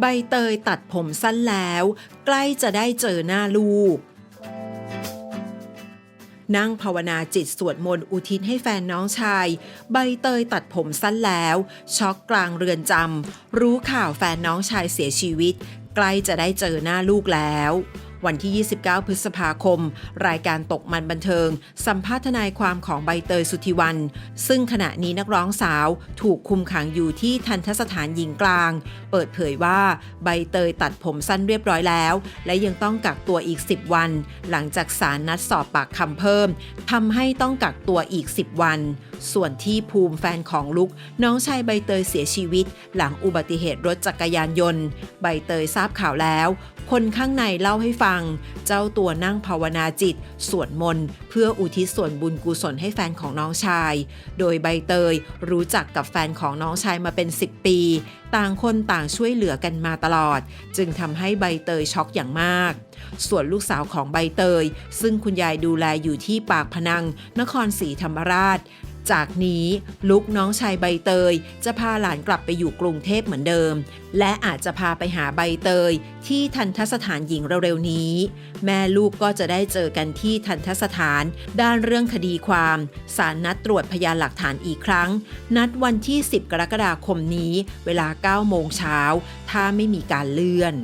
ใบเตยตัดผมสั้นแล้ว ใกล้จะได้เจอหน้าลูก นั่งภาวนาจิตสวดมนต์อุทิศให้แฟนน้องชาย ใบเตยตัดผมสั้นแล้ว ช็อกกลางเรือนจำรู้ข่าวแฟนน้องชายเสียชีวิต ใกล้จะได้เจอหน้าลูกแล้ว วันที่ 29 พฤษภาคม รายการตกมันบันเทิง สัมภาษณ์ทนายความของใบเตยสุธิวัน ซึ่งขณะนี้นักร้องสาวถูกคุมขังอยู่ที่ทันทสถานหญิงกลาง เปิดเผยว่าใบเตยตัดผมสั้นเรียบร้อยแล้ว และยังต้องกักตัวอีก 10 วัน หลังจากสารนัดสอบปากคำเพิ่มทำให้ต้องกักตัวอีก 10 วัน ส่วนที่ภูมิแฟนของลุก น้องชายใบเตยเสียชีวิต หลังอุบัติเหตุรถจักรยานยนต์ ใบเตยทราบข่าวแล้ว คนข้างในเล่าให้ฟัง เจ้าตัวนั่งภาวนาจิต สวดมนต์ เพื่ออุทิศส่วนบุญกุศลให้แฟนของน้องชาย โดยใบเตยรู้จักกับแฟนของน้องชายมาเป็น 10 ปี ต่างคนต่างช่วยเหลือกันมาตลอด จึงทำให้ใบเตยช็อกอย่างมาก ส่วนลูกสาวของใบเตย ซึ่งคุณยายดูแลอยู่ที่ปากพนัง นครศรีธรรมราช จากนี้ลุกน้องชายใบเตย จะพาหลานกลับไปอยู่กรุงเทพเหมือนเดิม และอาจจะพาไปหาใบเตย ที่ทันทสถานหญิงเร็วๆนี้ แม่ลูกก็จะได้เจอกันที่ทันทสถาน ด้านเรื่องคดีความศาลนัดตรวจพยานหลักฐานอีกครั้ง นัดวันที่ 10 กรกฎาคมนี้ เวลา9โมงเช้าถ้าไม่มีการเลื่อน